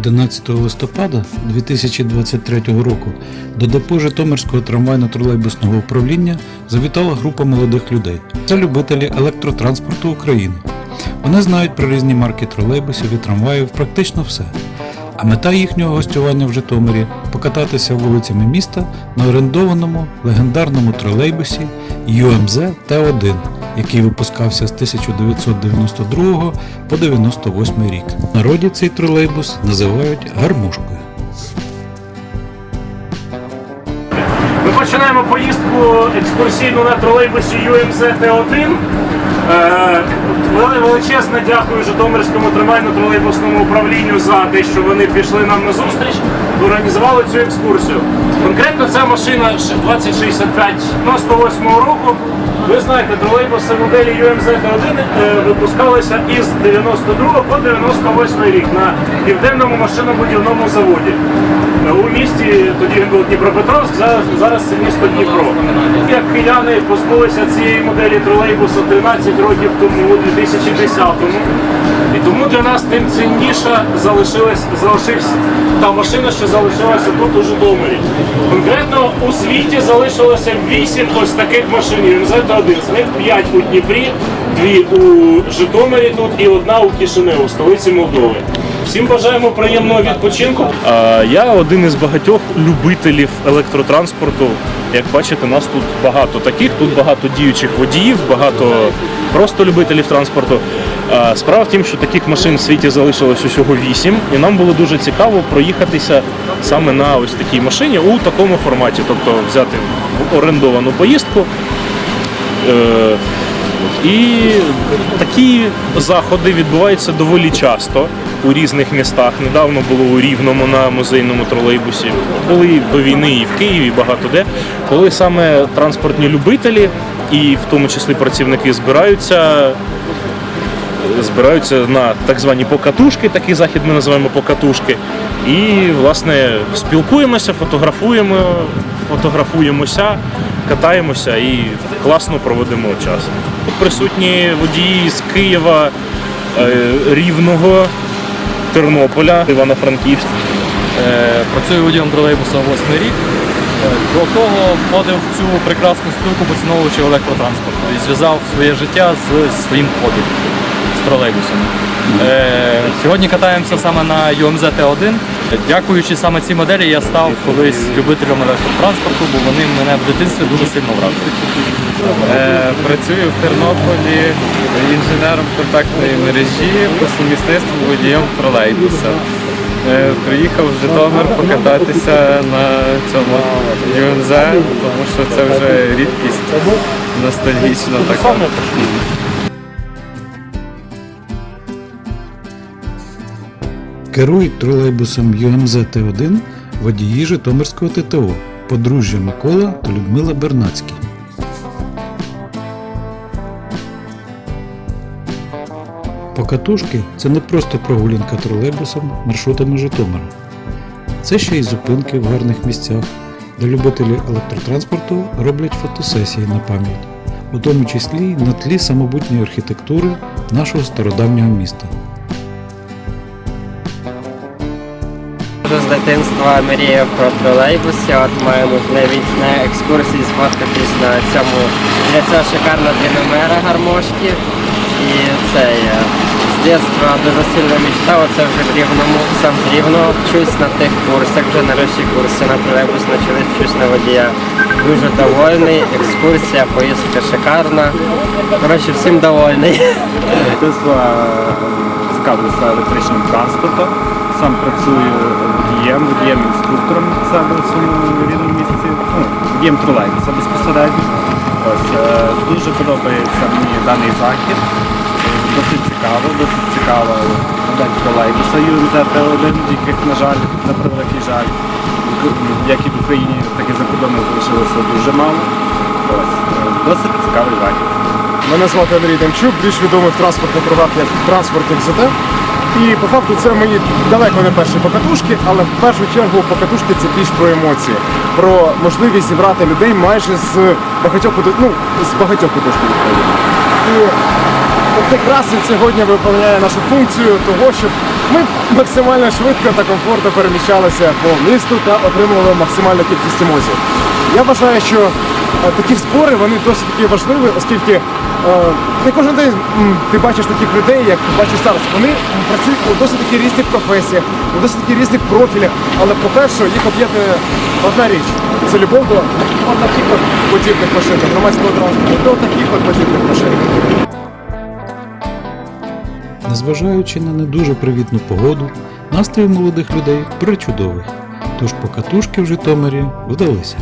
11 листопада 2023 року до депо Житомирського трамвайно-тролейбусного управління завітала група молодих людей. Це любителі електротранспорту України. Вони знають про різні марки тролейбусів і трамваїв практично все. А мета їхнього гостювання в Житомирі покататися вулицями міста на орендованому легендарному тролейбусі UMZ Т1, який випускався з 1992 по 98 рік. Народі цей тролейбус називають гармошкою. Починаємо поїздку екскурсійну на тролейбусі UMZ Т1. Е, Величезне дякую Житомирському трамвайно-тролейбусному управлінню за те, що вони пішли нам на зустріч організували цю екскурсію. Конкретно ця машина 2065 на 108 року. Ви знаєте, тролейбуси моделі UMZ Т1 е, випускалися із 92 по 98 рік на південному машинобудівному заводі. Е, У місті тоді він був Дніпропетровськ, зараз це місто Дніпро. Як кияни позбулися цієї моделі тролейбуса 13 років тому, у 2010-му. І тому для нас тим цінніша залишилась, залишився та машина, що залишилася тут у Житомирі. Конкретно у світі залишилося 8 ось таких машин МЗ-1. З них 5 у Дніпрі, 2 у Житомирі тут і одна у Кишиневу, столиці Молдови. Всім бажаємо приємного відпочинку. Я один із багатьох любителів електротранспорту. Як бачите, нас тут багато таких, тут багато діючих водіїв, багато просто любителів транспорту. Справа в тім, що таких машин в світі залишилось усього 8, і нам було дуже цікаво проїхатися саме на ось такій машині у такому форматі, тобто взяти в орендовану поїздку. І такі заходи відбуваються доволі часто у різних містах. Недавно було у Рівному на музейному тролейбусі. Були до війни і в Києві, і багато де. Коли саме транспортні любителі, і в тому числі працівники збираються. Збираються на так звані покатушки, такий захід ми називаємо покатушки. І, власне, спілкуємося, фотографуємо, фотографуємося, катаємося і класно проводимо час. Присутні водії з Києва, е, Рівного, Тернополя, Івано-Франківська. Е, Працюю водієм тролейбуса 8 рік. Е, До того входив в цю прекрасну спілку поціновувачів електротранспорту і зв'язав своє життя з своїм хобі з тролейбусами. Сьогодні катаємося саме на UMZ Т1. Дякуючи саме цій моделі, я став колись любителем електротранспорту, бо вони мене в дитинстві дуже сильно вразили. Е, Працюю в Тернополі інженером контактної мережі по сумісництву водієм тролейбуса. Е, Приїхав в Житомир покататися на цьому ЮМЗ, тому що це вже рідкість ностальгічна така. Керують тролейбусом ЮМЗ Т1 водії Житомирського ТТО подружжя Микола та Людмила Бернацькі. Покатушки це не просто прогулянка тролейбусом маршрутами Житомира. Це ще й зупинки в гарних місцях, де любителі електротранспорту роблять фотосесії на пам'ять, у тому числі на тлі самобутньої архітектури нашого стародавнього міста. З дитинства мріяв про тролейбуси, от маю можливість на екскурсії сфоткатись на цьому для цього шикарно дві номера гармошки. І це я з дитинства дуже сильно мечтав, оце вже в рівному, сам з рівного вчусь на тих курсах, вже нарешті курси на тролейбус почали вчусь на водія. Дуже довольний, екскурсія, поїздка шикарна. Коротше, всім довольний. Цікавлюся електричним транспортом. Сам працюю водієм, водієм-інструктором себе в своєму рідному місці. Ну, водієм тролейбуса безпосередньо. Ось, е, дуже подобається мені даний захід. Е, Досить цікаво, досить цікава модель тролейбуса UMZ Т1, яких, на жаль, на превеликий жаль, як і в Україні, так і за кордоном залишилося дуже мало. Ось, е, досить цікавий захід. Мене звати Андрій Демчук, більш відомий в транспортних кругах як транспорт ЗТ. І по факту це мої далеко не перші покатушки, але в першу чергу покатушки це більш про емоції, про можливість зібрати людей майже з багатьох ну, з багатьох куточків України. І цей красень сьогодні виповняє нашу функцію того, щоб ми максимально швидко та комфортно переміщалися по місту та отримували максимальну кількість емоцій. Я вважаю, що е, такі збори вони досить таки важливі, оскільки е, не кожен день ти бачиш таких людей, як ти бачиш зараз. Вони працюють у досить такі різних професіях, у досить такі різних профілях. Але по-перше, їх об'єднує одна річ це любов до таких от подібних машин, громадського транспорту, до таких от подібних машин. Незважаючи на не дуже привітну погоду, настрій молодих людей причудовий. Тож покатушки в Житомирі вдалися.